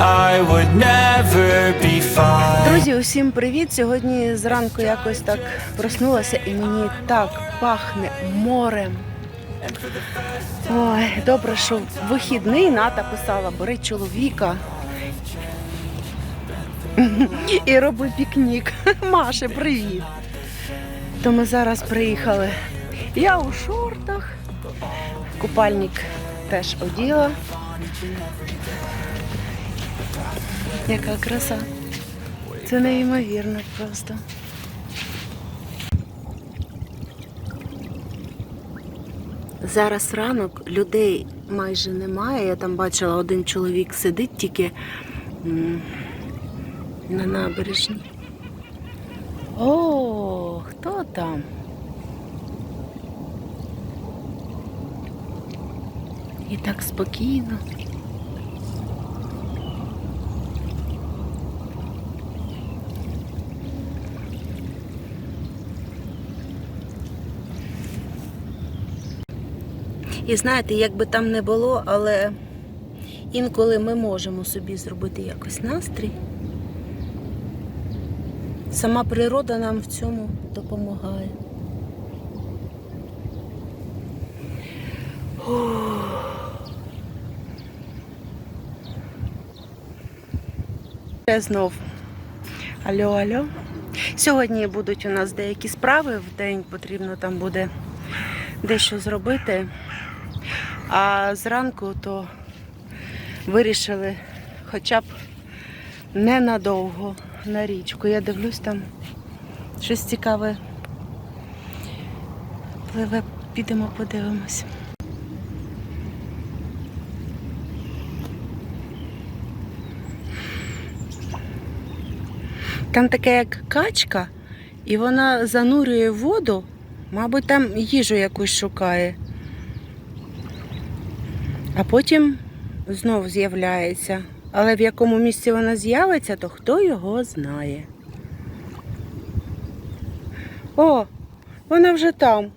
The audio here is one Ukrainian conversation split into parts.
I would never be fine. Друзі, усім привіт! Сьогодні зранку якось так проснулася і мені так пахне морем. Ой, добре, що вихідний Ната писала, бери чоловіка і роби пікнік. Маше, привіт. То ми зараз приїхали. Я у шортах, купальник теж оділа. Яка краса. Це неймовірно просто. Зараз ранок, людей майже немає. Я там бачила, один чоловік сидить тільки на набережні. О, хто там? І так спокійно. І знаєте, як би там не було, але інколи ми можемо собі зробити якось настрій. Сама природа нам в цьому допомагає. Ще знов. Алло, алло. Сьогодні будуть у нас деякі справи. В день потрібно там буде дещо зробити. А зранку то вирішили хоча б ненадовго на річку. Я дивлюсь там щось цікаве. Пливе, підемо подивимось. Там таке як качка, і вона занурює воду, мабуть, там їжу якусь шукає. А потім знов з'являється. Але в якому місці вона з'явиться, то хто його знає. О, вона вже там.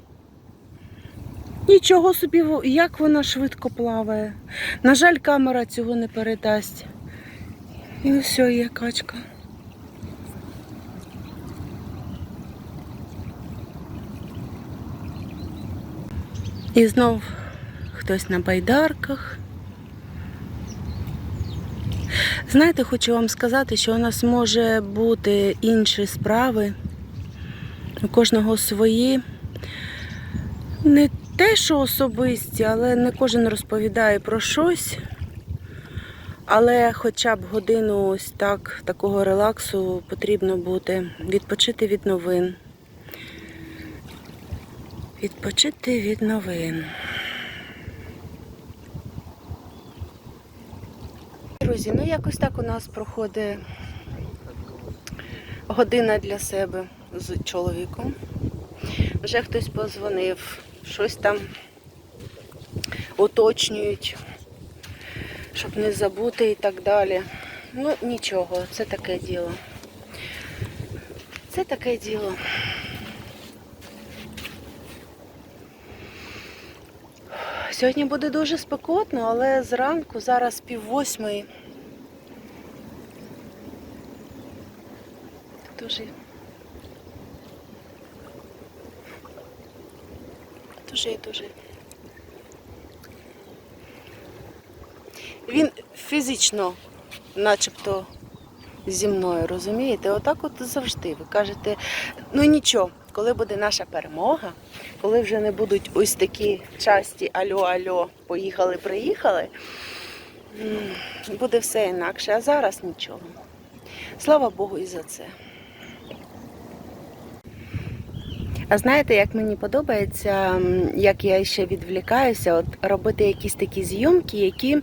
Нічого собі, як вона швидко плаває. На жаль, камера цього не передасть. І ось є качка. І знов хтось на байдарках. Знаєте, хочу вам сказати, що у нас може бути інші справи. У кожного свої. Не те, що особисті, але не кожен розповідає про щось. Але хоча б годину ось так, такого релаксу потрібно бути. Відпочити від новин. Відпочити від новин. Друзі, ну якось так у нас проходить година для себе з чоловіком. Вже хтось позвонив, щось там уточнюють, щоб не забути і так далі. Ну, нічого, це таке діло. Це таке діло. Сьогодні буде дуже спекотно, але зранку, зараз пів восьмої. Дуже. Дуже і дуже. Він фізично, начебто, зі мною, розумієте? Отак от завжди. Ви кажете, ну нічого, коли буде наша перемога, коли вже не будуть ось такі часті альо-альо, поїхали, приїхали, буде все інакше, а зараз нічого. Слава Богу і за це. А знаєте, як мені подобається, як я ще відвлікаюся, от робити якісь такі зйомки, які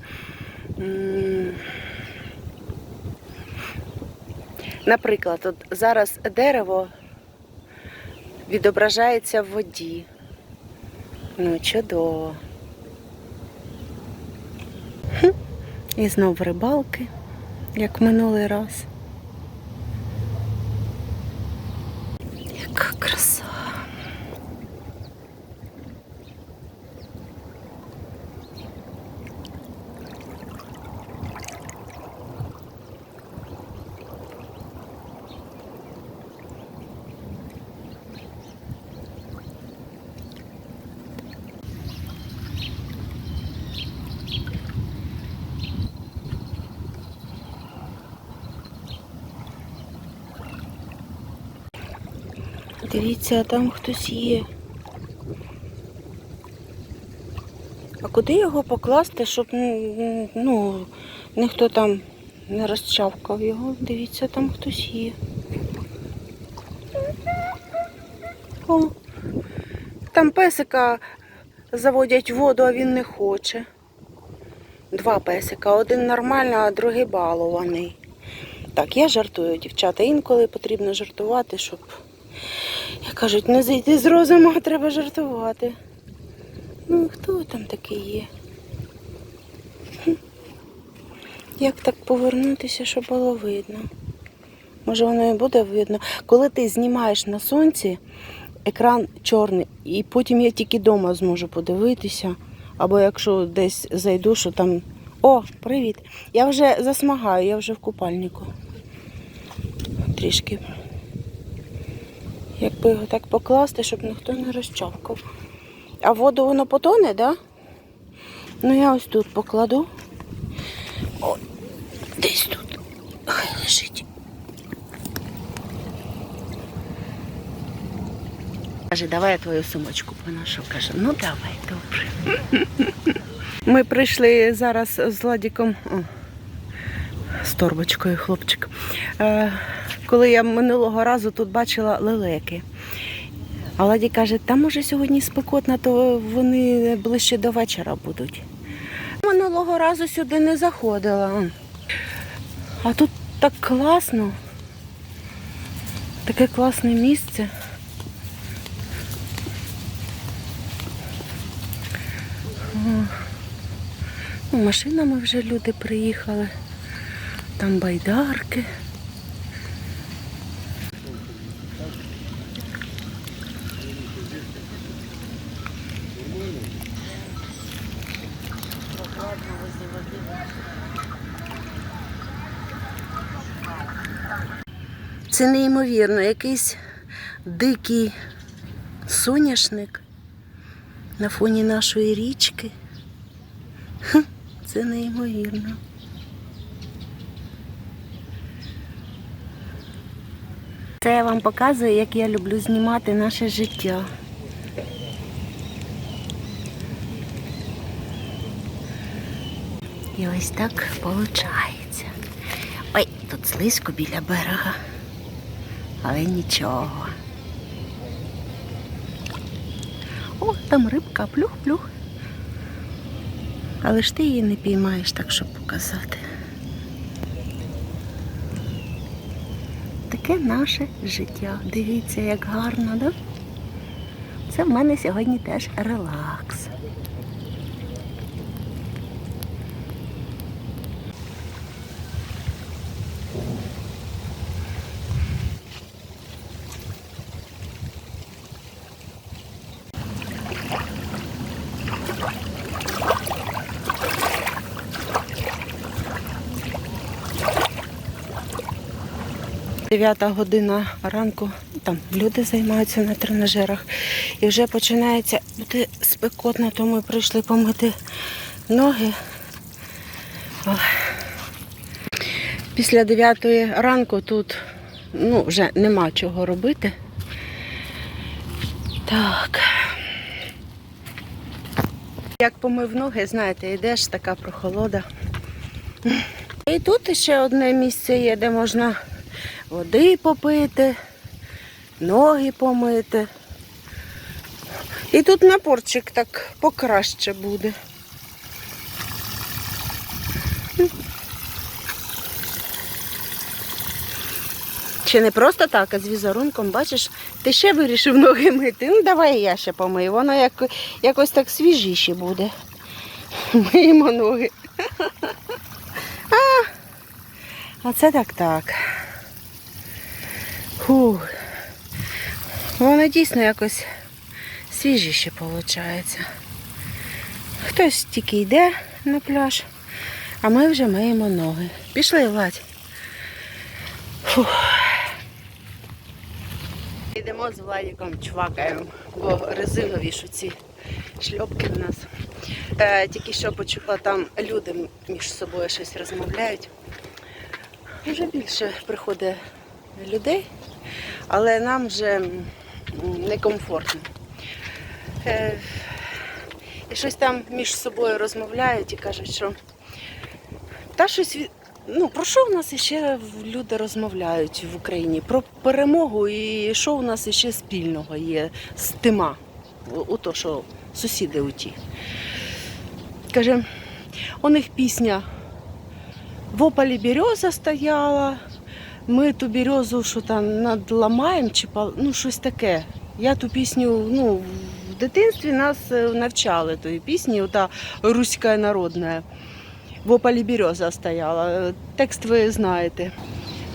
Наприклад, от зараз дерево відображається в воді. Ну, чудово. І знов рибалки, як минулий раз. Яка краса. Дивіться, а там хтось є. А куди його покласти, щоб ну, ніхто там не розчавкав його? Дивіться, там хтось є. О, там песика заводять воду, а він не хоче. Два песика. Один нормальний, а другий балований. Так, я жартую, дівчата. Інколи потрібно жартувати, щоб як кажуть, не зійти з розуму, а треба жартувати. Ну, хто там такий є? Як так повернутися, щоб було видно? Може воно і буде видно. Коли ти знімаєш на сонці, екран чорний, і потім я тільки вдома зможу подивитися. Або якщо десь зайду, що там. О, привіт! Я вже засмагаю, я вже в купальнику. Трішки. Якби його так покласти, щоб ніхто не розчавкав. А воду воно потоне, да? Ну я ось тут покладу. О, десь тут. Хай лежить. Каже, давай я твою сумочку поношу. Каже, ну давай, добре. Ми прийшли зараз з Ладіком. О, з торбочкою, хлопчик. Коли я минулого разу тут бачила лелеки. А Ладі каже, та може сьогодні спекотно, то вони ближче до вечора будуть. Минулого разу сюди не заходила. А тут так класно. Таке класне місце. Ну, машинами вже люди приїхали. Там байдарки. Це неймовірно, якийсь дикий соняшник на фоні нашої річки. Це неймовірно. Це я вам показую, як я люблю знімати наше життя. І ось так виходить. Ой, тут слизько біля берега. Але нічого. О, там рибка, плюх-плюх. Але ж ти її не піймаєш так, щоб показати. Таке наше життя. Дивіться, як гарно, да? Це в мене сьогодні теж релакс. Дев'ята година ранку, там люди займаються на тренажерах. І вже починається бути спекотно, то ми прийшли помити ноги. Після 9 ранку тут ну, вже нема чого робити. Так. Як помив ноги, знаєте, йдеш така прохолода. І тут ще одне місце є, де можна води попити, ноги помити. І тут напорчик так покраще буде. Чи не просто так, а з візерунком, бачиш, ти ще вирішив ноги мити. Ну давай я ще помию. Воно як, якось так свіжіше буде. Миємо ноги. А, а це так так. Фух. Воно дійсно якось свіжіше виходить. Хтось тільки йде на пляж, а ми вже миємо ноги. Пішли, Владь. Фух. Йдемо з Владіком чвакаємо, бо резинові ж ці шльопки в нас. Е, тільки що почула, там люди між собою щось розмовляють. Вже більше приходить людей, але нам вже некомфортно. Е, і щось там між собою розмовляють і кажуть, що та щось ну, про що в нас ще люди розмовляють в Україні? Про перемогу і що у нас ще спільного є з тима, у- то, що сусіди у ті. Каже, у них пісня в ополі береза стояла, ми ту березу що там надламаємо, чи пал- ну щось таке. Я ту пісню, ну, в дитинстві нас е, навчали тої пісні, ота руська народна. В ополі береза стояла. Е, Текст ви знаєте.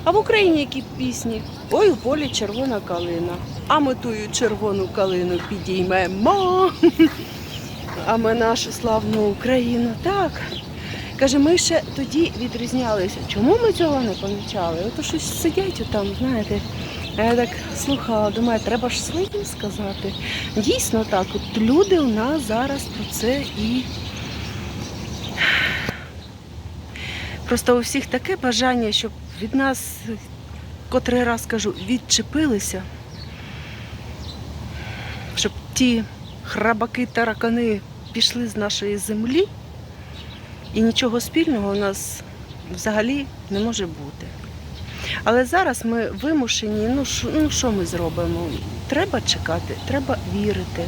А в Україні які пісні? Ой, у полі червона калина. А ми тую червону калину підіймемо. А ми нашу славну Україну. Так. Каже, ми ще тоді відрізнялися. Чому ми цього не помічали? Ото щось сидять там, знаєте. А я так слухала, думаю, треба ж своїм сказати. Дійсно так, от люди у нас зараз про це і. Просто у всіх таке бажання, щоб від нас, котрий раз кажу, відчепилися, щоб ті храбаки, таракани пішли з нашої землі, і нічого спільного у нас взагалі не може бути. Але зараз ми вимушені, ну що ну, що ми зробимо? Треба чекати, треба вірити.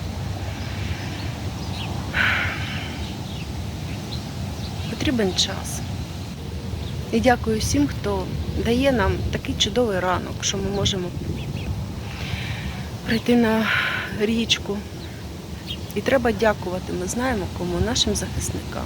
Потрібен час. І дякую всім, хто дає нам такий чудовий ранок, що ми можемо прийти на річку. І треба дякувати, ми знаємо кому, нашим захисникам.